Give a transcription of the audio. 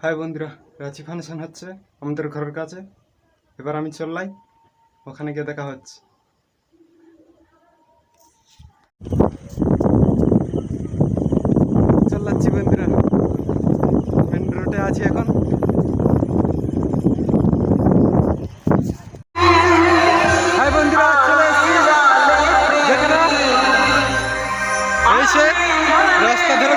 High বন্ধুরা Ranchi function হচ্ছে আমাদের ঘরের কাছে এবার আমি চললাই, ওখানে গিয়ে দেখা হচ্ছে। চল্লাচ্ছি বন্ধুরা। মেন রোডে আছি এখন। হাই রাস্তা ধরে